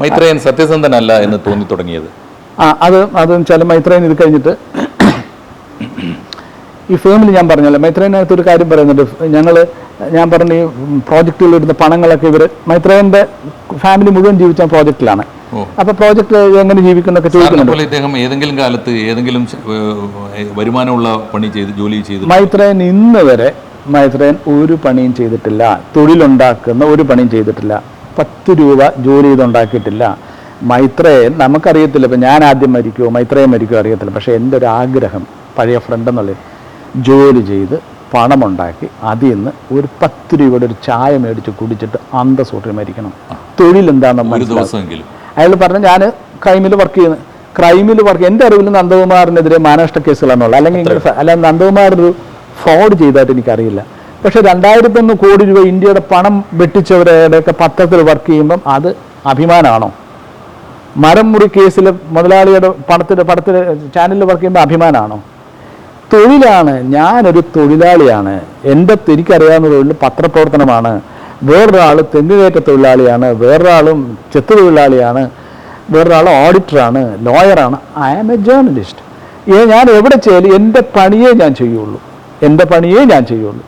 മൈത്രേയൻ സത്യസന്ധനല്ല എന്ന് തോന്നി തുടങ്ങിയത്. ആ അത് അത് വെച്ചാൽ മൈത്രേയൻ ഇത് കഴിഞ്ഞിട്ട് ഈ ഫേമിൽ ഞാൻ പറഞ്ഞല്ലോ മൈത്രേയനകത്ത് ഒരു കാര്യം പറയുന്നുണ്ട്. ഞങ്ങൾ ഞാൻ പറഞ്ഞ ഈ പ്രോജക്റ്റുകൾ ഇടുന്ന പണങ്ങളൊക്കെ ഇവർ മൈത്രേയന്റെ ഫാമിലി മുഴുവൻ ജീവിച്ച പ്രോജക്റ്റിലാണ്. അപ്പൊ പ്രോജക്റ്റ് എങ്ങനെ ജീവിക്കുന്നൊക്കെ ചോദിക്കുന്നുണ്ട്. ഇദ്ദേഹം ഏതെങ്കിലും കാലത്ത് ഏതെങ്കിലും വരുമാനമുള്ള പണി ചെയ്ത് ജോലി ചെയ്ത് മൈത്രേയൻ ഇന്ന് വരെ മൈത്രേയൻ ഒരു പണിയും ചെയ്തിട്ടില്ല. തൊഴിലുണ്ടാക്കുന്ന ഒരു പണിയും ചെയ്തിട്ടില്ല. പത്ത് രൂപ ജോലി ചെയ്തുണ്ടാക്കിയിട്ടില്ല. മൈത്രേയൻ നമുക്കറിയത്തില്ല. ഇപ്പം ഞാൻ ആദ്യം മരിക്കുമോ മൈത്രേയൻ മരിക്കുമോ അറിയത്തില്ല. പക്ഷേ എന്റെ ഒരു ആഗ്രഹം പഴയ ഫ്രണ്ട് എന്നുള്ളത് ജോലി ചെയ്ത് പണമുണ്ടാക്കി അതിൽ നിന്ന് ഒരു പത്ത് രൂപയുടെ ഒരു ചായ മേടിച്ച് കുടിച്ചിട്ട് അന്തസ്സൂട്ടിൽ മരിക്കണം. തൊഴിൽ എന്താണെന്ന് മനസ്സിലാക്കും അയാൾ പറഞ്ഞു ഞാൻ ക്രൈമിൽ വർക്ക് ചെയ്യുന്നു. ക്രൈമിൽ വർക്ക് എന്റെ അറിവിൽ നന്ദകുമാറിനെതിരെ മാനനഷ്ട കേസുകളാണുള്ളത്. അല്ലെങ്കിൽ അല്ലെങ്കിൽ ഒരു ഫ്രോഡ് ചെയ്തതായിട്ട് എനിക്കറിയില്ല. പക്ഷേ രണ്ടായിരത്തൊന്ന് കോടി രൂപ ഇന്ത്യയുടെ പണം വെട്ടിച്ചവരുടെയൊക്കെ പത്രത്തിൽ വർക്ക് ചെയ്യുമ്പം അത് അഭിമാനമാണോ? മരം മുറി കേസിൽ മുതലാളിയുടെ പണത്തിൽ പടത്തിൽ ചാനലിൽ വർക്ക് ചെയ്യുമ്പോൾ അഭിമാനമാണോ? തൊഴിലാണ് ഞാനൊരു തൊഴിലാളിയാണ്. എന്റെ എനിക്കറിയാവുന്ന തൊഴിൽ പത്രപ്രവർത്തനമാണ്. വേറൊരാൾ തെങ്ങുകയറ്റ തൊഴിലാളിയാണ് വേറൊരാളും ചെത്തു തൊഴിലാളിയാണ് വേറൊരാൾ ഓഡിറ്ററാണ് ലോയറാണ്. ഐ ആം എ ജേർണലിസ്റ്റ് ഞാൻ എവിടെ ചെയ്യലും എന്റെ പണിയേ ഞാൻ ചെയ്യുള്ളൂ. എന്റെ പണിയേ ഞാൻ ചെയ്യുള്ളൂ.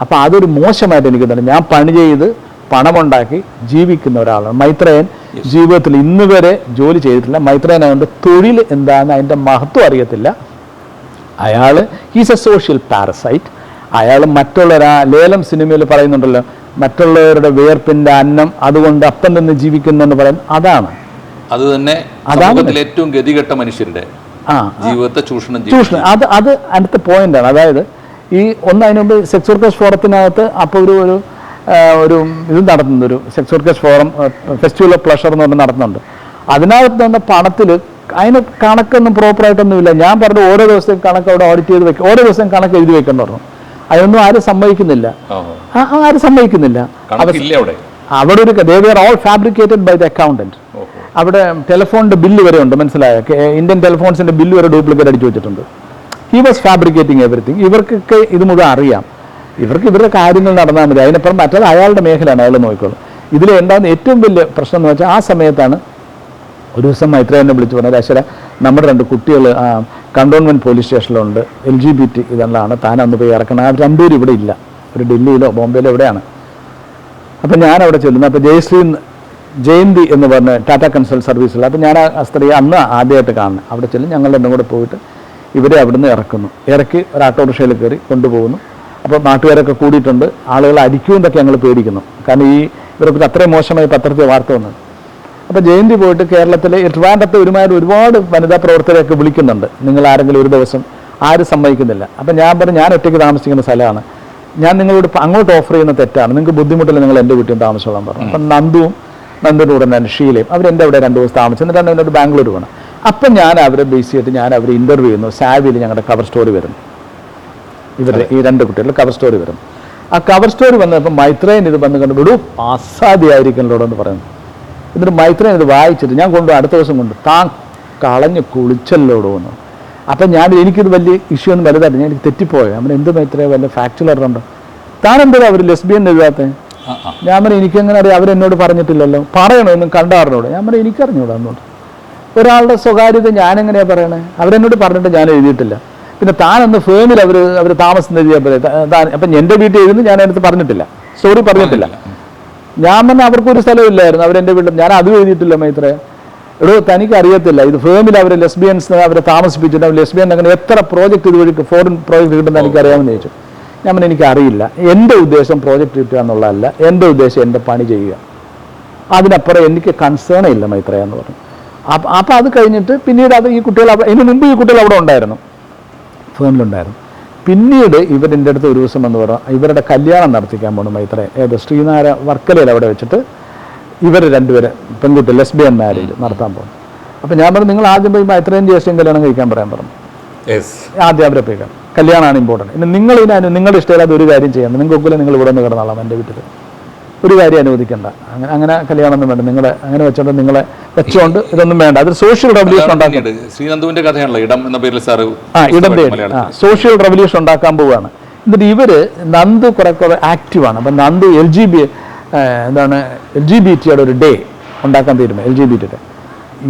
അപ്പോൾ അതൊരു മോശമായിട്ട് എനിക്ക് തന്നെ ഞാൻ പണി ചെയ്ത് പണമുണ്ടാക്കി ജീവിക്കുന്ന ഒരാളാണ്. മൈത്രേയൻ ജീവിതത്തിൽ ഇന്ന് വരെ ജോലി ചെയ്തിട്ടില്ല. മൈത്രേയൻ അതുകൊണ്ട് തൊഴിൽ എന്താണെന്ന് അതിന്റെ മഹത്വം അറിയത്തില്ല. അയാൾ ഈസ് എ സോഷ്യൽ പാരസൈറ്റ് അയാൾ മറ്റുള്ളവരാ ലേലം സിനിമയിൽ പറയുന്നുണ്ടല്ലോ മറ്റുള്ളവരുടെ വേർപ്പിന്റെ അന്നം അതുകൊണ്ട് അപ്പം നിന്ന് ജീവിക്കുന്നെന്ന് പറയുന്നത് അതാണ്. അത് തന്നെ അതാണ്. ഏറ്റവും ഗതികെട്ട മനുഷ്യരുടെ ആ ജീവിതത്തെ ചൂഷണം ചൂഷണം. അത് അത് അടുത്ത പോയിന്റാണ് അതായത് ഈ ഒന്ന് അതിന് മുമ്പ് സെക്സ് വർക്കേഴ്സ് ഫോറത്തിനകത്ത് അപ്പോൾ ഒരു ഒരു ഒരു ഇത് നടത്തുന്നുണ്ട്. ഒരു sex workers forum festival of pleasure എന്ന് പറഞ്ഞ് നടത്തുന്നുണ്ട്. അതിനകത്ത് നിന്ന് പണത്തിൽ അതിന് കണക്കൊന്നും പ്രോപ്പറായിട്ടൊന്നും ഇല്ല ഞാൻ പറഞ്ഞു ഓരോ ദിവസവും കണക്ക് അവിടെ ഓഡിറ്റ് ചെയ്ത് വെക്കും ഓരോ ദിവസം കണക്ക് എഴുതി വെക്കാൻ പറഞ്ഞു. അതൊന്നും ആരും സമ്മതിക്കുന്നില്ല. ആരും സമ്മതിക്കുന്നില്ല. അവിടെ. അവിടെ ഒരു they are all fabricated by the accountant അവിടെ ടെലിഫോണിന്റെ ബില്ല് വരെ ഉണ്ട് മനസ്സിലായ? ഇന്ത്യൻ ടെലിഫോൺസിന്റെ ബില്ല് വരെ ഡ്യൂപ്ലിക്കേറ്റ് അടിച്ചു വെച്ചിട്ടുണ്ട്. ഹി വാസ് ഫാബ്രിക്കേറ്റിംഗ് എവറിത്തിങ് ഇവർക്കൊക്കെ ഇത് മുഴുവൻ അറിയാം. ഇവർക്ക് ഇവരുടെ കാര്യങ്ങൾ നടന്നാൽ മതി. അതിനപ്പുറം മറ്റത് അയാളുടെ മേഖലയാണ് അയാൾ നോക്കിക്കോളും. ഇതിൽ എന്താണെന്ന് ഏറ്റവും വലിയ പ്രശ്നം എന്ന് വെച്ചാൽ ആ സമയത്താണ് ഒരു ദിവസം മൈത്ര എന്നെ വിളിച്ചു പറഞ്ഞത് അശ്വര നമ്മുടെ രണ്ട് കുട്ടികൾ കണ്ടോൺമെന്റ് പോലീസ് സ്റ്റേഷനിലുണ്ട്. എൽ ജി ബി ടി ഇതെല്ലാം താൻ അന്ന് പോയി ഇറക്കണം. ആ രണ്ടുപേരും ഇവിടെ ഇല്ല. ഒരു ഡൽഹിയിലോ ബോംബെയിലോ എവിടെയാണ്? അപ്പം ഞാൻ അവിടെ ചെല്ലുന്നു. അപ്പോൾ ജയശ്രീ ജയന്തി എന്ന് പറഞ്ഞ ടാറ്റ കൺസൾട്ട് സർവീസിൽ അപ്പോൾ ഞാൻ ആ സ്ത്രീ അന്ന് ആദ്യമായിട്ട് കാണുന്നത് അവിടെ ചെല്ലും. ഞങ്ങൾ രണ്ടും കൂടെ പോയിട്ട് ഇവരെ അവിടുന്ന് ഇറക്കുന്നു. ഇറക്കി ഒരു ഓട്ടോറിക്ഷയിൽ കയറി കൊണ്ടുപോകുന്നു. അപ്പോൾ നാട്ടുകാരൊക്കെ കൂടിയിട്ടുണ്ട്. ആളുകൾ അടിക്കുമെന്നൊക്കെ ഞങ്ങൾ പേടിക്കുന്നു. കാരണം ഈ ഇവരെക്കുറിച്ച് അത്രയും മോശമായി പത്രത്തിൽ വാർത്ത വന്നത്. അപ്പോൾ ജയന്തി പോയിട്ട് കേരളത്തിലെ ട്രിവാൻഡത്തെ ഒരുമാതിരി ഒരുപാട് വനിതാ പ്രവർത്തകരെയൊക്കെ വിളിക്കുന്നുണ്ട്. നിങ്ങൾ ആരെങ്കിലും ഒരു ദിവസം ആരും സമ്മതിക്കുന്നില്ല. അപ്പം ഞാൻ പറഞ്ഞു ഞാൻ ഒറ്റയ്ക്ക് താമസിക്കുന്ന സ്ഥലമാണ്. ഞാൻ നിങ്ങളോട് അങ്ങോട്ട് ഓഫർ ചെയ്യുന്ന തെറ്റാണ്. നിങ്ങൾക്ക് ബുദ്ധിമുട്ടില്ല നിങ്ങൾ എന്റെ വീട്ടിൽ താമസിച്ചോളാൻ പറഞ്ഞു. അപ്പം നന്ദുവും നന്ദുവിന്റെ തന്നെ ഷീലയും അവരെന്റെ അവിടെ രണ്ട് ദിവസം താമസിച്ചു. എന്നിട്ടാണ് എന്നോട് ബാംഗ്ലൂർ പോകണം അപ്പം ഞാൻ അവരെ ബേസ് ചെയ്തിട്ട് ഞാൻ അവരെ ഇന്റർവ്യൂ ചെയ്യുന്നു. സാവിയിൽ ഞങ്ങളുടെ കവർ സ്റ്റോറി വരും ഇവരുടെ ഈ രണ്ട് കുട്ടികളുടെ കവർ സ്റ്റോറി വരും ആ കവർ സ്റ്റോറി വന്നപ്പോൾ മൈത്രേൻ ഇത് വന്ന് കണ്ടു വിടൂ അസാധ്യമായിരിക്കണല്ലോ എന്ന് പറയുന്നു. എന്നിട്ട് മൈത്രേൻ ഇത് വായിച്ചിട്ട് ഞാൻ കൊണ്ടു അടുത്ത ദിവസം കൊണ്ട് താൻ കളഞ്ഞ് കുളിച്ചല്ലോടോ എന്ന്. അപ്പം ഞാൻ എനിക്കിത് വലിയ ഇഷ്യൂ ഒന്നും വലുതായിട്ട് ഞാൻ എനിക്ക് തെറ്റിപ്പോയോ? അവൻ എന്ത് മൈത്രേ വല്ല ഫാക്ച്വൽ അറിഞ്ഞുണ്ടോ താൻ എന്തോ അവർ ലെസ്ബിയൻ എഴുതാത്തേ. ഞാൻ പറഞ്ഞു എനിക്കെങ്ങനെ അറിയാം. അവരെന്നോട് പറഞ്ഞിട്ടില്ലല്ലോ. പറയണോ? ഒന്നും കണ്ടാറിനോട് ഞാൻ പറഞ്ഞു എനിക്കറിഞ്ഞൂടാ എന്നോട് ഒരാളുടെ സ്വകാര്യത ഞാൻ എങ്ങനെയാ പറയണേ? അവരെന്നോട് പറഞ്ഞിട്ട് ഞാൻ എഴുതിയിട്ടില്ല. പിന്നെ താൻ അന്ന് ഫേമിൽ അവർ അവർ താമസം എഴുതിയപ്പോൾ അപ്പം എന്റെ വീട്ടിൽ എഴുതുന്നു ഞാൻ അതിനകത്ത് പറഞ്ഞിട്ടില്ല. സ്റ്റോറി പറഞ്ഞിട്ടില്ല. ഞാൻ പറഞ്ഞ അവർക്കൊരു സ്ഥലമില്ലായിരുന്നു അവരെന്റെ വീട്ടിൽ. ഞാൻ അത് എഴുതിയിട്ടില്ല മൈത്രേ. എടോ തനിക്ക് അറിയത്തില്ല ഇത് ഫേമിൽ അവർ ലെസ്ബിയൻസ് അവരെ താമസിപ്പിച്ചിട്ട് ലെസ്ബിയൻ അങ്ങനെ എത്ര പ്രോജക്റ്റ് ഇതുവഴി ഫോറിൻ പ്രോജക്റ്റ് കിട്ടുന്ന എനിക്ക് അറിയാമെന്ന് ചോദിച്ചു. ഞാൻ പറഞ്ഞു എനിക്ക് അറിയില്ല. എന്റെ ഉദ്ദേശം പ്രോജക്റ്റ് കിട്ടുക എന്നുള്ളതല്ല എന്റെ ഉദ്ദേശം എന്റെ പണി ചെയ്യുക. അതിനപ്പുറം എനിക്ക് കൺസേൺ ഇല്ല മൈത്രേ എന്ന് പറഞ്ഞു. അപ്പം അപ്പം അത് കഴിഞ്ഞിട്ട് പിന്നീട് അത് ഈ കുട്ടികൾ അവിടെ ഇതിന് മുമ്പ് ഈ കുട്ടികൾ അവിടെ ഉണ്ടായിരുന്നു. ഫേമിലുണ്ടായിരുന്നു പിന്നീട് ഇവരെന്റെ അടുത്ത് ഒരു ദിവസം എന്ന് പറഞ്ഞാൽ ഇവരുടെ കല്യാണം നടത്തിക്കാൻ പോകണം മൈത്രേ. ഏത് ശ്രീനാര വർക്കലയിൽ അവിടെ വെച്ചിട്ട് ഇവർ രണ്ടുപേരെ പെൺകുട്ടി ലെസ്ബിയൻ മാരേജ് നടത്താൻ പോകും അപ്പം ഞാൻ പറഞ്ഞു നിങ്ങൾ ആദ്യം പോയി മൈത്രേയും ജ്യേഷ്ഠയും കല്യാണം കഴിക്കാൻ പറയാൻ പറഞ്ഞു. ആദ്യം അവരെ പോയി കല്യാണമാണ് ഇമ്പോർട്ടന്റ് ഇനി നിങ്ങൾ ഇതിനു നിങ്ങളുടെ ഇഷ്ടമില്ലാതെ ഒരു കാര്യം ചെയ്യണം നിങ്ങൾക്ക് ഒക്കില്ല നിങ്ങൾ ഇവിടെ നിന്ന് കിടന്നാളാം എന്റെ വീട്ടിൽ ഒരു കാര്യം അനുവദിക്കേണ്ട. അങ്ങനെ അങ്ങനെ കല്യാണമൊന്നും വേണ്ട. നിങ്ങളെ അങ്ങനെ വെച്ചോണ്ട് നിങ്ങളെ വെച്ചോണ്ട് ഇതൊന്നും വേണ്ട. അതൊരു സോഷ്യൽ റെവല്യൂഷൻ ശ്രീനന്ദുവിന്റെ കഥയാണല്ലോ ഇടം എന്ന പേരിൽ സാറ് ആ ഇടം സോഷ്യൽ റെവല്യൂഷൻ ഉണ്ടാക്കാൻ പോവുകയാണ്. എന്നിട്ട് ഇവർ നന്ദു കുറെ കുറെ ആക്റ്റീവാണ് അപ്പം നന്ദു എൽ ജി ബി എന്താണ് എൽ ജി ബി ടിയുടെ ഒരു ഡേ ഉണ്ടാക്കാൻ തീരുമാനം എൽ ജി ബി ടിയുടെ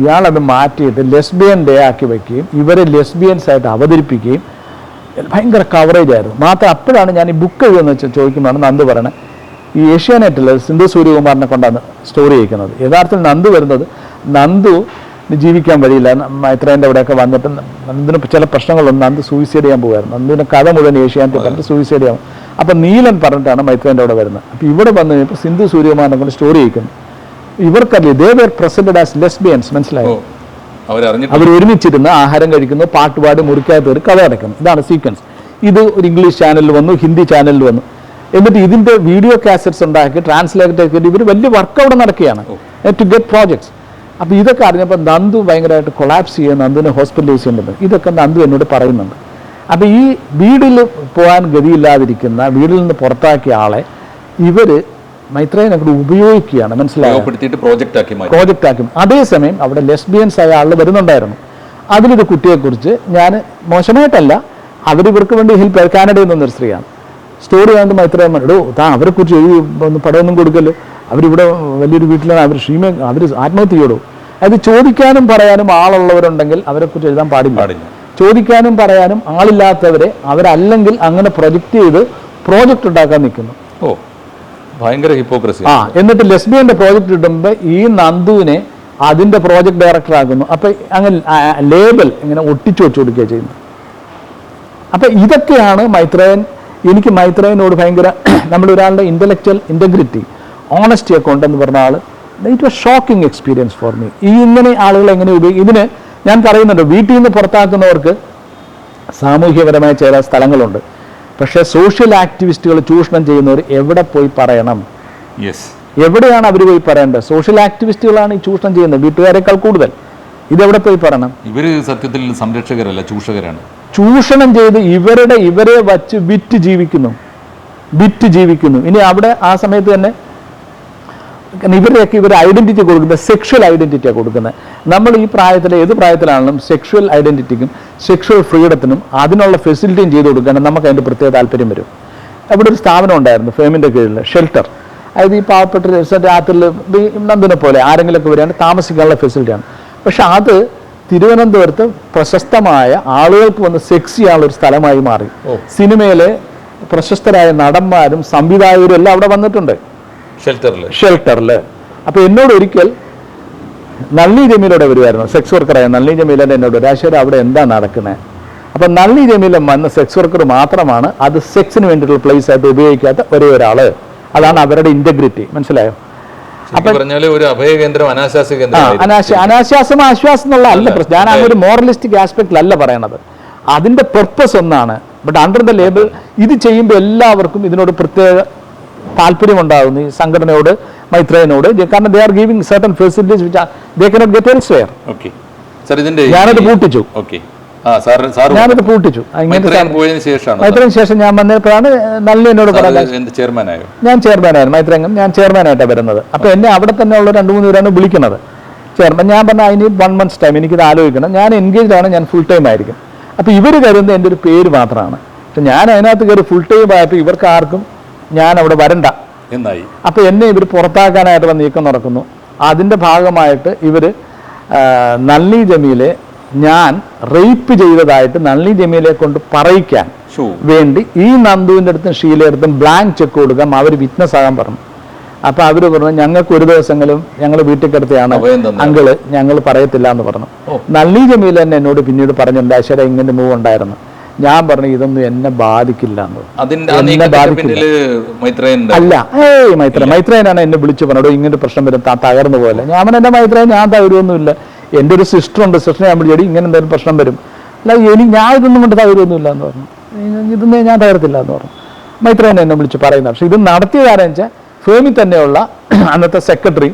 ഇയാളത് മാറ്റിയിട്ട് ലെസ്ബിയൻ ഡേ ആക്കി വയ്ക്കുകയും ഇവരെ ലെസ്ബിയൻസ് ആയിട്ട് അവതരിപ്പിക്കുകയും ഭയങ്കര കവറേജ് ആയിരുന്നു. മാത്രം അപ്പോഴാണ് ഞാൻ ഈ ബുക്ക് എഴുതുന്ന ചോദിക്കുമ്പോഴാണ് നന്ദു പറയണത്. ഈ ഏഷ്യാനെറ്റിൽ സിന്ധു സൂര്യകുമാറിനെ കൊണ്ടാണ് സ്റ്റോറി അയക്കുന്നത് യഥാർത്ഥത്തിൽ നന്ദു വരുന്നത് നന്ദു ജീവിക്കാൻ വഴിയില്ല. മൈത്രേന്റെ അവിടെയൊക്കെ വന്നിട്ട് നന്ദിന് ചില പ്രശ്നങ്ങളൊന്നും നന്ദു സൂയിസൈഡ് ചെയ്യാൻ പോകുമായിരുന്നു നന്ദിന്റെ കഥ മുഴുവൻ ഏഷ്യാനെറ്റ് പറഞ്ഞിട്ട് സൂയിസൈഡ് ചെയ്യാൻ അപ്പം നീലൻ പറഞ്ഞിട്ടാണ് മൈത്രേന്റെ അവിടെ വരുന്നത്. അപ്പോൾ ഇവിടെ വന്നു കഴിഞ്ഞപ്പോൾ സിന്ധു സൂര്യകുമാറിനെ കൊണ്ട് സ്റ്റോറി അയക്കുന്നു ഇവർക്കറിയില്ല they were presented as lesbians മനസ്സിലായോ? അവർ ഒരുമിച്ചിരുന്ന് ആഹാരം കഴിക്കുന്നു പാട്ടുപാടി മുറിക്കാത്തവർ ഒരു കഥ അടയ്ക്കുന്നു. ഇതാണ് സീക്വൻസ് ഇത് ഒരു ഇംഗ്ലീഷ് ചാനലിൽ വന്നു ഹിന്ദി ചാനലിൽ വന്നു. എന്നിട്ട് ഇതിന്റെ വീഡിയോ കാസറ്റ്സ് ഉണ്ടാക്കി ട്രാൻസ്ലേറ്റ് ആക്കി ഇവർ വലിയ വർക്ക് അവിടെ നടക്കുകയാണ്. ടു ഗെറ്റ് പ്രോജക്ട്സ് അപ്പോൾ ഇതൊക്കെ അറിഞ്ഞപ്പോൾ നന്ദു ഭയങ്കരമായിട്ട് കൊളാപ്സ് ചെയ്യുക നന്ദുവിനെ ഹോസ്പിറ്റലൈസ് ചെയ്യുന്നുണ്ട്. ഇതൊക്കെ നന്ദു എന്നോട് പറയുന്നുണ്ട്. അപ്പോൾ ഈ വീടിൽ പോകാൻ ഗതിയില്ലാതിരിക്കുന്ന വീടിൽ നിന്ന് പുറത്താക്കിയ ആളെ ഇവർ മൈത്രേനെ അങ്ങോട്ട് ഉപയോഗിക്കുകയാണ്. മനസ്സിലായോ? ഉപയോഗപ്പെടുത്തിയിട്ട് പ്രോജക്റ്റ് ആക്കി മാറ്റി. പ്രോജക്റ്റ് ആക്കും. അതേസമയം അവിടെ ലെസ്ബിയൻസ് ആയ ആൾ വരുന്നുണ്ടായിരുന്നു. അതിലൊരു കുട്ടിയെക്കുറിച്ച് ഞാൻ മോശമായിട്ടല്ല. അവരിവർക്ക് വേണ്ടി ഹെൽപ്പ് കാനഡയിൽ നിന്നൊരു സ്ത്രീയാണ്. സ്റ്റോറി ആകുമ്പോൾ മൈത്രേയൻ എടോ താ അവരെ കുറിച്ച് എഴുതി ഒന്ന് പടമൊന്നും കൊടുക്കൽ അവരിവിടെ വലിയൊരു വീട്ടിലാണ് അവർ ഷീമ അവർ ആത്മഹത്യ ചെയ്യടോ? അത് ചോദിക്കാനും പറയാനും ആളുള്ളവരുണ്ടെങ്കിൽ അവരെക്കുറിച്ച് എഴുതാൻ പാടില്ല. പാടില്ല. ചോദിക്കാനും പറയാനും ആളില്ലാത്തവരെ അവരല്ലെങ്കിൽ അങ്ങനെ പ്രൊജക്റ്റ് ചെയ്ത് പ്രോജക്റ്റ് ഉണ്ടാക്കാൻ നിൽക്കുന്നു. ഓ ഭയങ്കര ഹിപ്പോക്രസി. ആ എന്നിട്ട് ലെസ്ബിയന്റെ പ്രോജക്റ്റ് ഇടുമ്പോൾ ഈ നന്ദുവിനെ അതിന്റെ പ്രോജക്ട് ഡയറക്ടർ ആക്കുന്നു. അപ്പൊ അങ്ങനെ ലേബൽ ഇങ്ങനെ ഒട്ടിച്ചു വെച്ചു കൊടുക്കുക ചെയ്യുന്നു അപ്പൊ ഇതൊക്കെയാണ് മൈത്രേയൻ എനിക്ക് മൈത്രേനോട് ഭയങ്കര നമ്മളൊരാളുടെ ഇന്റലക്ച്വൽ ഇന്റഗ്രിറ്റി ഓണസ്റ്റിയൊക്കെ ഓണസ്റ്റി ഒക്കെ ഉണ്ടെന്ന് പറഞ്ഞ ആൾ it was shocking experience for me ഈ ഇങ്ങനെ ആളുകൾ എങ്ങനെ ഉപയോഗിക്കും ഇതിന് ഞാൻ പറയുന്നുണ്ട് വീട്ടിൽ നിന്ന് പുറത്താക്കുന്നവർക്ക് സാമൂഹ്യപരമായ ചില സ്ഥലങ്ങളുണ്ട്. പക്ഷേ സോഷ്യൽ ആക്ടിവിസ്റ്റുകൾ ചൂഷണം ചെയ്യുന്നവർ എവിടെ പോയി പറയണം? എവിടെയാണ് അവർ പോയി പറയേണ്ടത്? സോഷ്യൽ ആക്ടിവിസ്റ്റുകളാണ് ഈ ചൂഷണം ചെയ്യുന്നത് വീട്ടുകാരെക്കാൾ കൂടുതൽ. ഇതെവിടെ പോയി പറയണം? ഇവർ സത്യത്തിൽ സംരക്ഷകരല്ല ചൂഷകരാണ്. ചൂഷണം ചെയ്ത് ഇവരുടെ ഇവരെ വച്ച് വിറ്റ് ജീവിക്കുന്നു. വിറ്റ് ജീവിക്കുന്നു. ഇനി അവിടെ ആ സമയത്ത് തന്നെ ഇവരുടെയൊക്കെ ഇവർ ഐഡന്റിറ്റി കൊടുക്കുന്നത് സെക്ഷൽ ഐഡന്റിറ്റിയാണ് കൊടുക്കുന്നത്. നമ്മൾ ഈ പ്രായത്തിൽ ഏത് പ്രായത്തിലാണെങ്കിലും സെക്ഷൽ ഐഡന്റിറ്റിക്കും സെക്ഷൽ ഫ്രീഡത്തിനും അതിനുള്ള ഫെസിലിറ്റിയും ചെയ്ത് കൊടുക്കുകയാണെങ്കിൽ നമുക്ക് അതിന്റെ പ്രത്യേക താല്പര്യം വരും. അവിടെ ഒരു സ്ഥാപനം ഉണ്ടായിരുന്നു ഫേമിന്റെ കീഴിൽ ഷെൽട്ടർ അതായത് ഈ പാവപ്പെട്ട രാത്രിയിൽ നന്ദിനെ പോലെ ആരെങ്കിലുമൊക്കെ വരികയാണെങ്കിൽ താമസിക്കാനുള്ള ഫെസിലിറ്റിയാണ് പക്ഷെ അത് തിരുവനന്തപുരത്ത് പ്രശസ്തമായ ആളുകൾക്ക് വന്ന് സെക്സ് ചെയ്യാനുള്ള ഒരു സ്ഥലമായി മാറി. സിനിമയിലെ പ്രശസ്തരായ നടന്മാരും സംവിധായകരും എല്ലാം അവിടെ വന്നിട്ടുണ്ട്. ഷെൽട്ടറിൽ ഷെൽട്ടറിൽ അപ്പോൾ എന്നോട് ഒരിക്കൽ നള്ളി ജമീലയുടെ വരുമായിരുന്നു സെക്സ് വർക്കറായ നള്ളി ജമീലന്റെ എന്നോട് രാശേര അവിടെ എന്താ നടക്കുന്നത് അപ്പം നള്ളി ജമീലൻ വന്ന സെക്സ് വർക്കർ മാത്രമാണ് അത് സെക്സിന് വേണ്ടിയിട്ടുള്ള പ്ലേസ് ആയിട്ട് ഉപയോഗിക്കാത്ത ഒരേ ഒരാൾ അതാണ് അവരുടെ ഇന്റഗ്രിറ്റി മനസ്സിലായോ? പറഞ്ഞാൽ ഒരു അഭയ കേന്ദ്രം കേന്ദ്രം അനാശ അനാശ്വാസം ആശ്വാസം എന്നുള്ള അല്ല പ്രശ്നം. ഞാൻ ആ ഒരു മോറലിസ്റ്റിക് ആസ്പെക്റ്റിലല്ല പറയണത്. അതിന്റെ പെർപ്പസ് ഒന്നാണ്. ബട്ട് അണ്ടർ ദ ലേബിൾ ഇത് ചെയ്യുമ്പോൾ എല്ലാവർക്കും ഇതിനോട് പ്രത്യേക താല്പര്യമുണ്ടാകുന്നു. ഈ സംഘടനയോട് മൈത്രേനോട് കാരണം they are giving certain facilities which they cannot get ഞാനത് പൂട്ടിച്ചു. ഓക്കെ ഞാനത് പൂട്ടിച്ചു. മൈത്രേയന് ശേഷം ഞാൻ വന്നപ്പോഴാണ് നല്ല എന്നോട് ചെയർമാനായോ? ഞാൻ ചെയർമാനായിരുന്നു മൈത്രംഗം ഞാൻ ചെയർമാനായിട്ടാണ് വരുന്നത്. അപ്പൊ എന്നെ അവിടെ തന്നെ ഉള്ള രണ്ട് മൂന്ന് പേരാണ് വിളിക്കുന്നത്. ചെയർമാൻ ഞാൻ പറഞ്ഞ അതിന് വൺ മന്ത്സ് ടൈം എനിക്കിത് ആലോചിക്കണം. ഞാൻ എൻഗേജ്ഡ് ആണ് ഞാൻ ഫുൾ ടൈം ആയിരിക്കും. അപ്പൊ ഇവർ കരുതുന്നത് എന്റെ ഒരു പേര് മാത്രമാണ്. പക്ഷെ ഞാൻ അതിനകത്ത് കയറി ഫുൾ ടൈം ആയപ്പോൾ ഇവർക്ക് ആർക്കും ഞാൻ അവിടെ വരണ്ട. എന്നായി? അപ്പൊ എന്നെ ഇവർ പുറത്താക്കാനായിട്ടുള്ള നീക്കം നടക്കുന്നു. അതിന്റെ ഭാഗമായിട്ട് ഇവർ നല്ലി ജമീലെ ഞാൻ റേപ്പ് ചെയ്തതായിട്ട് നള്ളി ജമീലെ കൊണ്ട് പറയിക്കാൻ വേണ്ടി ഈ നന്ദുവിന്റെ അടുത്തും ഷീലയുടെ അടുത്തും ബ്ലാങ്ക് ചെക്ക് കൊടുക്കാം അവർ വിറ്റ്നസ് ആകാൻ പറഞ്ഞു. അപ്പൊ അവർ പറഞ്ഞു ഞങ്ങൾക്ക് ഒരു ദിവസങ്ങളും ഞങ്ങൾ വീട്ടിൽ കിടത്തിയാണ് അങ്കിൾ ഞങ്ങൾ പറയത്തില്ല എന്ന് പറഞ്ഞു. നള്ളി ജമീൽ തന്നെ എന്നോട് പിന്നീട് പറഞ്ഞിട്ടുണ്ട് ഐശ്വര്യ ഇങ്ങനെ മൂവ് ഉണ്ടായിരുന്നു. ഞാൻ പറഞ്ഞു ഇതൊന്നും എന്നെ ബാധിക്കില്ല എന്ന് ബാധിക്കില്ല. അല്ല ഏയ് മൈത്ര മൈത്രേനാണ് എന്നെ വിളിച്ചു പറഞ്ഞു ഇങ്ങനെ പ്രശ്നം വരും തകർന്നു പോലെ. ഞാൻ എന്റെ മൈത്രേ മൈത്രേൻ ഞാൻ തകരുമൊന്നുമില്ല എന്റെ ഒരു സിസ്റ്റർ ഉണ്ട് സിസ്റ്ററെ ഞാൻ വിളിച്ചടി ഇങ്ങനെ എന്തെങ്കിലും പ്രശ്നം വരും. അല്ല എനിക്ക് ഞാൻ ഇതൊന്നും കൊണ്ട് തകരുമൊന്നുമില്ല എന്ന് പറഞ്ഞു. ഇതൊന്നും ഞാൻ തകർത്തില്ല എന്ന് പറഞ്ഞു. മൈത്രേൻ എന്നെ വിളിച്ച് പറയുന്ന. പക്ഷേ ഇത് നടത്തിയ കാര്യം വെച്ചാൽ ഫേമിൽ തന്നെയുള്ള അന്നത്തെ സെക്രട്ടറി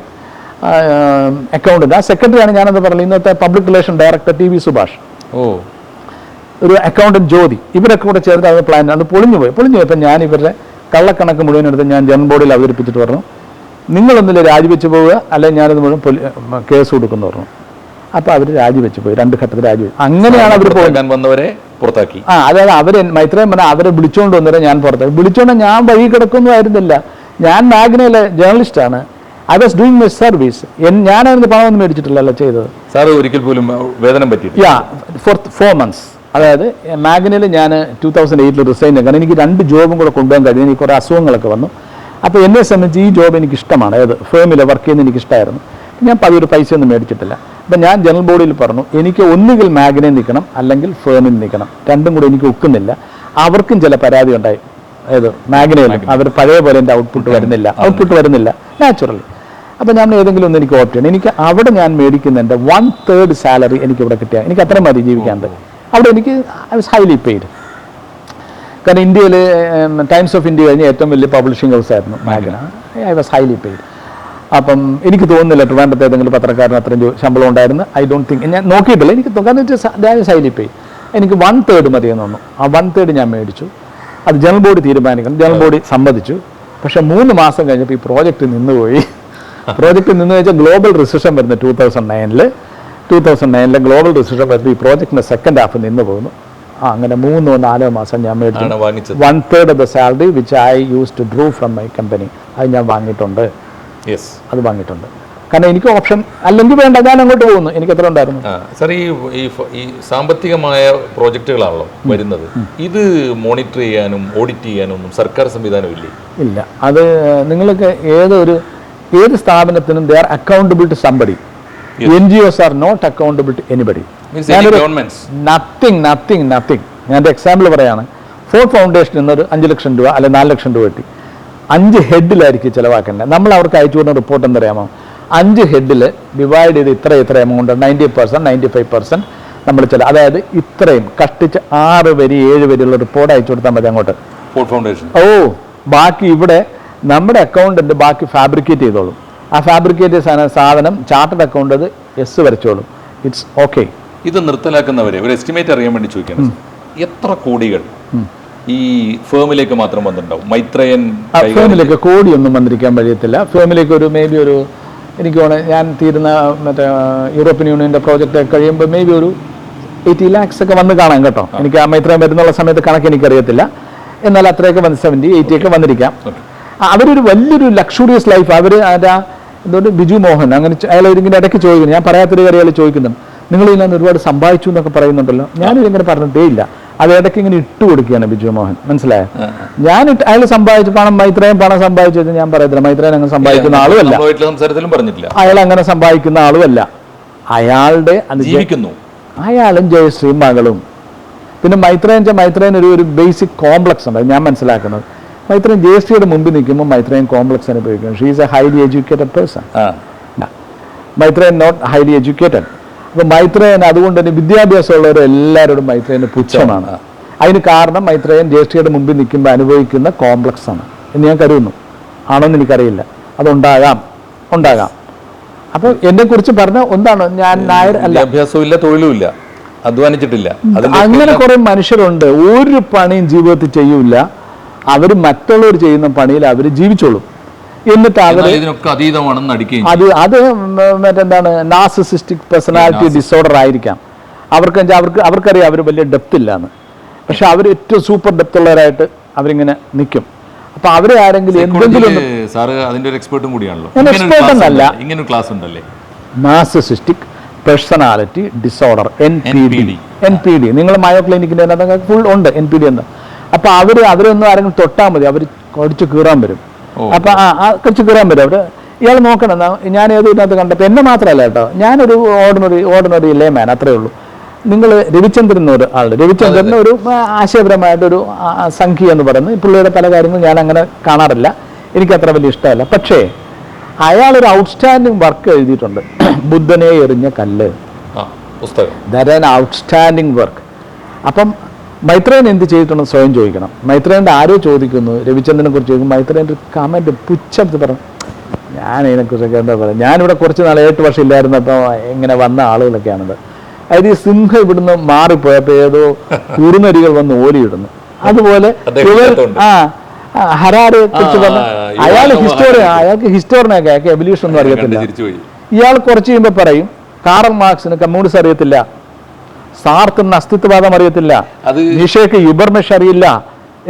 അക്കൗണ്ടിന്റെ ആ സെക്രട്ടറിയാണ് ഞാനെന്ന് പറഞ്ഞത്. ഇന്നത്തെ public relation director T V Subhash. ഓ. ഒരു അക്കൗണ്ടന്റ് ജ്യോതി. ഇവരൊക്കെ കൂടെ ചേർത്ത് അത് പ്ലാൻ അത് പൊളിഞ്ഞു പോയി പൊളിഞ്ഞു പോയപ്പോൾ ഞാൻ ഇവരുടെ കള്ളക്കണക്ക് മുഴുവൻ എടുത്ത് ഞാൻ ജനറൽ ബോർഡിൽ അവതരിപ്പിച്ചിട്ട് പറഞ്ഞു. നിങ്ങളൊന്നില്ല രാജിവെച്ച് പോവുക? അല്ലെങ്കിൽ ഞാനത് മുഴുവൻ കേസ് കൊടുക്കുന്നു പറഞ്ഞു. അപ്പോൾ അവർ രാജിവെച്ച് പോയി രണ്ട് ഘട്ടത്തിൽ രാജിവെച്ചു. അങ്ങനെയാണ് അവർ പോകാൻ വന്നവരെ പുറത്താക്കി. ആ അതായത് അവരെ മൈത്രേം പറഞ്ഞാൽ അവരെ വിളിച്ചുകൊണ്ട് വന്നവരെ ഞാൻ പുറത്താക്കി. വിളിച്ചുകൊണ്ട് ഞാൻ വഴി കിടക്കൊന്നും ആയിരുന്നില്ല. ഞാൻ മാഗ്നയിലെ ജേർണലിസ്റ്റാണ്. I was doing my service ഞാനതിന് പണമൊന്നും മേടിച്ചിട്ടില്ലല്ലോ ചെയ്തത്. സാറ് ഒരിക്കൽ പോലും വേതനം പറ്റി യാ ഫോർ ഫോർ മന്ത്സ് അതായത് മാഗ്നയിൽ ഞാൻ ടൂ തൗസൻഡ് എയ്റ്റിൽ റിസൈൻ കാരണം എനിക്ക് രണ്ട് ജോബും കൂടെ കൊണ്ടുപോകാൻ കഴിഞ്ഞു. എനിക്ക് കുറേ അസുഖങ്ങളൊക്കെ വന്നു. അപ്പോൾ എന്നെ സംബന്ധിച്ച് ഈ ജോബ് എനിക്ക് ഇഷ്ടമാണ്. അതായത് ഫേമിലെ വർക്ക് ചെയ്യുന്നത് എനിക്ക് ഇഷ്ടമായിരുന്നു. ഞാൻ പതിയൊരു പൈസ ഒന്നും മേടിച്ചിട്ടില്ല. അപ്പം ഞാൻ ജനറൽ ബോഡിയിൽ പറഞ്ഞു എനിക്ക് ഒന്നുകിൽ മാഗ്നയിൽ നിൽക്കണം അല്ലെങ്കിൽ ഫേണിൽ നിൽക്കണം. രണ്ടും കൂടെ എനിക്ക് ഒക്കുന്നില്ല. അവർക്കും ചില പരാതി ഉണ്ടായി. അതായത് മാഗ്നയിൽ അവർ പഴയ പോലെ എന്റെ ഔട്ട്പുട്ട് വരുന്നില്ല. ഔട്ട്പുട്ട് വരുന്നില്ല. നാച്ചുറലി അപ്പം ഞാൻ ഏതെങ്കിലും ഒന്ന് എനിക്ക് ഓപ്റ്റ് ചെയ്യണം. എനിക്ക് അവിടെ ഞാൻ മേടിക്കുന്നതിന്റെ വൺ തേർഡ് സാലറി എനിക്ക് ഇവിടെ കിട്ടിയ എനിക്ക് അത്ര മതി ജീവിക്കാണ്ട്. അവിടെ എനിക്ക് ഐ വാസ് ഹൈലി പെയ്ഡ് കാരണം ഇന്ത്യയിൽ ടൈംസ് ഓഫ് ഇന്ത്യ കഴിഞ്ഞ ഏറ്റവും വലിയ പബ്ലിഷിംഗ് ഹൗസ് ആയിരുന്നു Magna I was highly paid അപ്പം എനിക്ക് തോന്നുന്നില്ല ട്രിവാൻഡ്രത്തെ ഏതെങ്കിലും പത്രക്കാരന് അത്രയും ശമ്പളം ഉണ്ടായിരുന്നു. ഐ ഡോണ്ട് തിങ്ക് ഞാൻ നോക്കിയിട്ടില്ല. എനിക്ക് തോന്നുന്നു കാരണം വെച്ചാൽ ശൈലി പെയ്ഡ് എനിക്ക് വൺ തേർഡ് മതിയെന്ന് തോന്നുന്നു. ആ വൺ തേർഡ് ഞാൻ മേടിച്ചു. അത് ജനറൽ ബോഡി തീരുമാനിക്കണം. ജനറൽ ബോഡി സമ്മതിച്ചു. പക്ഷേ മൂന്ന് മാസം കഴിഞ്ഞപ്പോൾ ഈ പ്രോജക്റ്റ് നിന്നുപോയി. പ്രോജക്റ്റ് നിന്ന് വെച്ചാൽ ഗ്ലോബൽ റിസഷൻ വരുന്ന ടൂ തൗസൻഡ് നയനിൽ ടൂ തൗസൻഡ് നയനിലെ ഗ്ലോബൽ റിസഷൻ വരുന്ന ഈ പ്രോജക്റ്റിന്റെ സെക്കൻഡ് ഹാഫ് നിന്ന് പോകുന്നു ആ അങ്ങനെ മൂന്നോ നാലോ മാസം ഞാൻ മേടിച്ചു. One third of the salary which I use to drew from my company അത് ഞാൻ വാങ്ങിയിട്ടുണ്ട്. അത് വാങ്ങിയിട്ടുണ്ട്. കാരണം എനിക്ക് ഓപ്ഷൻ അല്ലെങ്കിൽ വേണ്ട ഞാൻ അങ്ങോട്ട് പോകുന്നു. എനിക്ക് എത്ര ഉണ്ടായിരുന്നു? സാർ ഈ ഈ സാമ്പത്തികമായ പ്രോജക്റ്റുകളാണല്ലോ വരുന്നത്. ഇത് മോണിറ്റർ ചെയ്യാനും ഓഡിറ്റ് ചെയ്യാനും ഒന്നും സർക്കാർ സംവിധാനം ഇല്ലേ? ഇല്ല. അത് നിങ്ങൾക്ക് ഏതൊരു ഏത് സ്ഥാപനത്തിനും they are accountable to somebody N G Os are not accountable to anybody nothing nothing nothing ഞാൻ എക്സാമ്പിൾ പറയാണ്. ഫോർ ഫൗണ്ടേഷൻ എന്നൊരു അഞ്ച് ലക്ഷം രൂപ അല്ലെങ്കിൽ നാല് ലക്ഷം രൂപ കിട്ടി. അഞ്ച് ഹെഡിലായിരിക്കും ചിലവാക്കേണ്ടത്. നമ്മൾ അവർക്ക് അയച്ചു കൊടുക്കുന്ന റിപ്പോർട്ട് എന്തറിയാമോ? അഞ്ച് ഹെഡിൽ ഡിവൈഡ് ചെയ്ത് ഇത്ര ഇത്ര amount ninety percent ninety five percent നമ്മൾ ചില അതായത് ഇത്രയും കഷ്ടിച്ച് ആറ് വരി ഏഴ് വരിയുള്ള റിപ്പോർട്ട് അയച്ചു കൊടുത്താൽ മതി അങ്ങോട്ട്. ഫൗണ്ടേഷൻ ഓ ബാക്കി ഇവിടെ നമ്മുടെ അക്കൗണ്ടിന്റെ ബാക്കി ഫാബ്രിക്കേറ്റ് ചെയ്തോളും. ആ ഫാബ്രിക്കേറ്റ് സാധനം സാധനം ചാർട്ടഡ് അക്കൗണ്ട് അത് എസ് വരച്ചോളും. ഇറ്റ്സ് ഓക്കെ ഇത് നിർത്തലാക്കുന്നവരെ ഒരു എസ്റ്റിമേറ്റ് അറിയാൻ വേണ്ടി ചോദിക്കണം എത്ര കോടികൾ ഈ ഫേമിലേക്ക് മാത്രം വന്നിട്ടുണ്ടാവും. മൈത്രയൻ ഫേമിലേക്ക് കോടിയൊന്നും വന്നിരിക്കാൻ കഴിയത്തില്ല ഫേമിലേക്ക് ഒരു മേ ബി ഒരു എനിക്ക് ഞാൻ തീരുന്ന മറ്റേ യൂറോപ്യൻ യൂണിയന്റെ പ്രോജക്റ്റ് കഴിയുമ്പോൾ മേ ബി ഒരു എയ്റ്റി ലാക്സ് ഒക്കെ വന്ന് കാണാം കേട്ടോ. എനിക്ക് ആ മൈത്രയം വരുന്നുള്ള സമയത്ത് കണക്ക് എനിക്കറിയത്തില്ല. എന്നാൽ അത്രയൊക്കെ വന്ന് സെവന്റി എയ്റ്റി ഒക്കെ വന്നിരിക്കാം. അവരൊരു വലിയൊരു ലക്ഷൂറിയസ് ലൈഫ് അവർ അതാ എന്തുകൊണ്ട്? ബിജു മോഹൻ. അങ്ങനെ അയാൾ ഇതിങ്ങനെ ഇടയ്ക്ക് ചോദിക്കുന്നു. ഞാൻ പറയാത്തൊരു കാര്യം അയാൾ ചോദിക്കുന്നുണ്ട് നിങ്ങൾ ഇതിനകത്ത് ഒരുപാട് സമ്പാദിച്ചു എന്നൊക്കെ പറയുന്നുണ്ടല്ലോ. ഞാനിതിങ്ങനെ പറഞ്ഞിട്ടേ ഇല്ല. അത് ഇടയ്ക്ക് ഇങ്ങനെ ഇട്ട് കൊടുക്കുകയാണ് ബിജു മോഹൻ. മനസ്സിലായോ? ഞാൻ അയാൾ സമ്പാദിച്ചു പണം മൈത്രയും പണം സമ്പാദിച്ചു വെച്ചാൽ ഞാൻ പറയത്തില്ല. മൈത്രേൻ അങ്ങനെ സമ്പാദിക്കുന്ന ആളുമല്ല. സംസാരത്തിലും പറഞ്ഞിട്ടില്ല. അയാൾ അങ്ങനെ സമ്പാദിക്കുന്ന ആളുമല്ല. അയാളുടെ ജീവിക്കുന്നു. അയാളും ജയശ്രീയും മകളും. പിന്നെ മൈത്രയൻ വെച്ചാൽ മൈത്രേൻ ഒരു ഒരു ബേസിക് കോംപ്ലക്സ് ഉണ്ട്. ഞാൻ മനസ്സിലാക്കുന്നത്. മൈത്രേൻ ജയശ്രീയുടെ മുമ്പിൽ നിൽക്കുമ്പോൾ മൈത്രേൻ കോംപ്ലക്സ് അനുഭവിക്കുന്നു she is a highly educated person Maitreyan Maitreyan not highly educated അപ്പോൾ മൈത്രേയൻ അതുകൊണ്ട് തന്നെ വിദ്യാഭ്യാസമുള്ളവർ എല്ലാവരോടും മൈത്രേയന് പുച്ഛമാണ് അതിന് കാരണം മൈത്രേയൻ ജ്യേഷ്ഠിയുടെ മുമ്പിൽ നിൽക്കുമ്പോൾ അനുഭവിക്കുന്ന കോംപ്ലക്സ് ആണ്. എന്ന് ഞാൻ കരുതുന്നു. ആണോന്ന് എനിക്കറിയില്ല. അതുണ്ടാകാം. ഉണ്ടാകാം. അപ്പോൾ എന്നെ കുറിച്ച് പറഞ്ഞ ഒന്നാണ് ഞാൻ നായർ അല്ല. വിദ്യാഭ്യാസവും തൊഴിലുമില്ല തൊഴിലും അധ്വാനിച്ചിട്ടില്ല. അങ്ങനെ കുറെ മനുഷ്യരുണ്ട്. ഒരു പണിയും ജീവിതത്തിൽ ചെയ്യൂല. അവർ മറ്റുള്ളവർ ചെയ്യുന്ന പണിയിൽ അവർ ജീവിച്ചോളും. എന്നിട്ട് അവർ ഇതിനൊക്കെ അതീതമാണെന്ന് അത് അത് മറ്റെന്താണ്? നാസിസിസ്റ്റിക് പേഴ്സണാലിറ്റി ഡിസോർഡർ ആയിരിക്കാം. അവർക്ക് അവർക്ക് അവർക്കറിയാം അവർ വലിയ ഡെപ്ത് ഇല്ലാന്ന്. പക്ഷെ അവർ ഏറ്റവും സൂപ്പർ ഡെപ്ത് ഉള്ളവരായിട്ട് അവരിങ്ങനെ നിൽക്കും അപ്പൊ അവരെ ആരെങ്കിലും എന്തെങ്കിലും സാറ് അതിന്റെ ഒരു എക്സ്പേർട്ടും കൂടിയാണല്ലോ. എക്സ്പേർട്ട്. ഉണ്ടല്ലേ? ഇങ്ങനെ ക്ലാസ് ഉണ്ടല്ലേ? Narcissistic personality disorder N P D N P D നിങ്ങൾ മയോ ക്ലിനിക്കിന്റെ ഫുൾ ഉണ്ട് എൻ പി ഡി എന്ന്. അപ്പൊ അവർ അവരൊന്നും ആരെങ്കിലും തൊട്ടാൽ മതി. അവർ കടിച്ചു കീറാൻ വരും. അപ്പൊ കടിച്ചു കീറാൻ വരും അവർ ഇയാൾ നോക്കണം ഞാൻ ഏതോ ഇതിനകത്ത് കണ്ടപ്പോൾ എന്നെ മാത്രമല്ല കേട്ടോ. ഞാനൊരു ഓർഡിനറി ഓർഡിനറി ലേമാൻ അത്രേ ഉള്ളൂ. നിങ്ങൾ രവിചന്ദ്രൻ എന്നൊരു ആളുടെ രവിചന്ദ്രൻ ഒരു ആശയപരമായിട്ടൊരു സംഖ്യ എന്ന് പറയുന്നത് പുള്ളിയുടെ പല കാര്യങ്ങളും ഞാൻ അങ്ങനെ കാണാറില്ല. എനിക്ക് അത്ര വലിയ ഇഷ്ടമല്ല. പക്ഷേ അയാൾ അയാളൊരു ഔട്ട്സ്റ്റാൻഡിങ് വർക്ക് എഴുതിയിട്ടുണ്ട്. ബുദ്ധനെ എറിഞ്ഞ കല്ല്. ദാറ്റ് ആൻ ഔട്ട്സ്റ്റാൻഡിങ് വർക്ക് അപ്പം മൈത്രേയൻ എന്ത് ചെയ്തിട്ടുണ്ടെന്ന് സ്വയം ചോദിക്കണം മൈത്രേന്റെ ആരോ ചോദിക്കുന്നു രവിചന്ദ്രനെ കുറിച്ച് ചോദിക്കും മൈത്രേന്റെ ഒരു കമന്റ് പുച്ഛത്ത് പറഞ്ഞു ഞാൻ ഇതിനെക്കുറിച്ചൊക്കെ എന്താ പറയുക ഞാനിവിടെ കുറച്ച് നാൾ എട്ട് വർഷം ഇല്ലായിരുന്നപ്പോൾ ഇങ്ങനെ വന്ന ആളുകളൊക്കെയാണത് അതായത് ഈ സിംഹം ഇവിടുന്ന് മാറിപ്പോയപ്പോൾ ഏതോ കുറുനരികൾ വന്ന് ഓലിയിടുന്നു അതുപോലെ ഇവർ ആ ഹരാരെ കുറിച്ച് പറഞ്ഞു അയാൾ ഹിസ്റ്റോറിയ ഹിസ്റ്റോറിയൻ അയാൾക്ക് ഹിസ്റ്റോറിനൊക്കെ അയാൾക്ക് എവല്യൂഷൻ ഒന്നും അറിയത്തില്ല ഇയാൾ കുറച്ച് കഴിയുമ്പോൾ പറയും കാറൽ മാർക്സിന് കമ്മ്യൂണിസ്റ്റ് അറിയത്തില്ല സാർത്തിന് അസ്തിത്വവാദം അറിയത്തില്ല. അത് നിഷയ്ക്ക് യുബർമെഷ് അറിയില്ല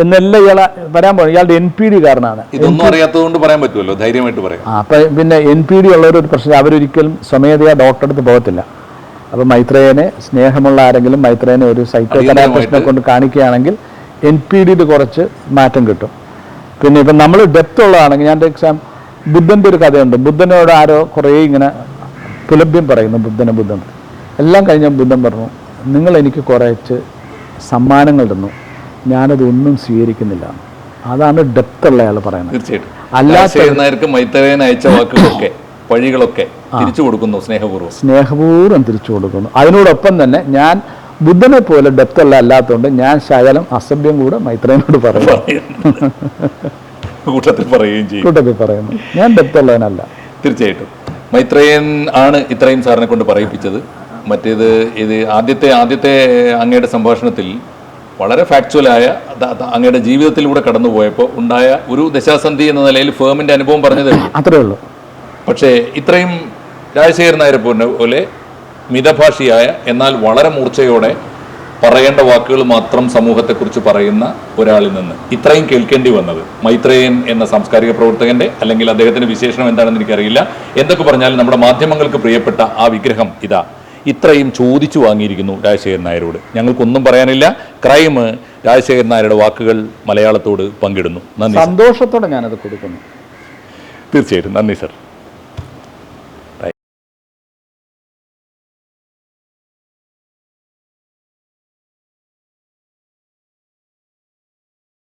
എന്നെല്ലാം ഇയാളെ വരാൻ പോകും ഇയാളുടെ എൻ പി ഡി കാരണമാണ് ഇതൊന്നും അറിയാത്തതുകൊണ്ട് പറയാൻ പറ്റുമല്ലോ? ധൈര്യമായിട്ട് പറയാം. അപ്പം പിന്നെ എൻ പി ഡി ഉള്ളവർ ഒരു പ്രശ്നം. അവരൊരിക്കലും സ്വമേധയാ ഡോക്ടറെ അടുത്ത് പോകത്തില്ല. അപ്പം മൈത്രേയനെ സ്നേഹമുള്ള ആരെങ്കിലും മൈത്രേയനെ ഒരു സൈക്കോ തെറാപ്പിസ്റ്റിനെ കൊണ്ട് കാണിക്കുകയാണെങ്കിൽ എൻ പി ഡിയിൽ കുറച്ച് മാറ്റം കിട്ടും. പിന്നെ ഇപ്പം നമ്മൾ ഡെപ്ത് ഉള്ളതാണെങ്കിൽ ഞാൻ എക്സാം ബുദ്ധന്റെ ഒരു കഥയുണ്ട്. ബുദ്ധനോട് ആരോ കുറേ ഇങ്ങനെ പുലഭ്യം പറയുന്നു. ബുദ്ധനെ ബുദ്ധൻ. എല്ലാം കഴിഞ്ഞ ബുദ്ധൻ പറഞ്ഞു. നിങ്ങൾ എനിക്ക് കുറച്ച് സമ്മാനങ്ങൾ തന്നു. ഞാനതൊന്നും സ്വീകരിക്കുന്നില്ല. അതാണ് ഡെപ്ത് ഉള്ള അയാൾ പറയുന്നത്. തീർച്ചയായിട്ടും. അല്ലാത്ത- മൈത്രേയൻ അയച്ച വാക്കുകളൊക്കെ വഴികളൊക്കെ തിരിച്ചു കൊടുക്കുന്നു സ്നേഹപൂർവം. സ്നേഹപൂർവം തിരിച്ചു കൊടുക്കുന്നു. അതിനോടൊപ്പം തന്നെ ഞാൻ ബുദ്ധനെ പോലെ ഡെപ്തുള്ള അല്ലാത്തതുകൊണ്ട് ഞാൻ ശകലം അസഭ്യം കൂടെ മൈത്രേനോട് പറയുന്നു. കൂട്ടത്തിൽ പറയുകയും ചെയ്യും. കൂട്ടത്തിൽ പറയുന്നു. ഞാൻ ഡെപ്തുള്ളവനല്ല തീർച്ചയായിട്ടും. മൈത്രേയൻ ആണ് ഇത്രയും സാറിനെ കൊണ്ട് പറയിപ്പിച്ചത്. മറ്റേത് ഇത് ആദ്യത്തെ ആദ്യത്തെ അങ്ങയുടെ സംഭാഷണത്തിൽ വളരെ ഫാക്ച്വലായ അങ്ങയുടെ ജീവിതത്തിലൂടെ കടന്നുപോയപ്പോൾ ഉണ്ടായ ഒരു ദശാസന്ധി എന്ന നിലയിൽ ഫേമിന്റെ അനുഭവം പറഞ്ഞതേ അത്രേ ഉള്ളൂ. പക്ഷേ ഇത്രയും രാജശേഖരൻ നായരെ പോലെ- പോലെ മിതഭാഷിയായ എന്നാൽ വളരെ മൂർച്ചയോടെ പറയേണ്ട വാക്കുകൾ മാത്രം സമൂഹത്തെക്കുറിച്ച് പറയുന്ന ഒരാളിൽ നിന്ന് ഇത്രയും കേൾക്കേണ്ടി വന്നത് മൈത്രേയൻ എന്ന സാംസ്കാരിക പ്രവർത്തകന്റെ അല്ലെങ്കിൽ അദ്ദേഹത്തിന്റെ വിശേഷണം എന്താണെന്ന് എനിക്കറിയില്ല. എന്തൊക്കെ പറഞ്ഞാലും നമ്മുടെ മാധ്യമങ്ങൾക്ക് പ്രിയപ്പെട്ട ആ വിഗ്രഹം ഇതാ. ഇത്രയും ചോദിച്ചു വാങ്ങിയിരിക്കുന്നു രാജശേഖരൻ നായരോട്. ഞങ്ങൾക്കൊന്നും പറയാനില്ല. ക്രൈം രാജശേഖരൻ നായരുടെ വാക്കുകൾ മലയാളത്തോട് പങ്കിടുന്നു. നന്ദി. സന്തോഷത്തോടെ ഞാനത് കൊടുക്കുന്നു. തീർച്ചയായിട്ടും. നന്ദി സർ.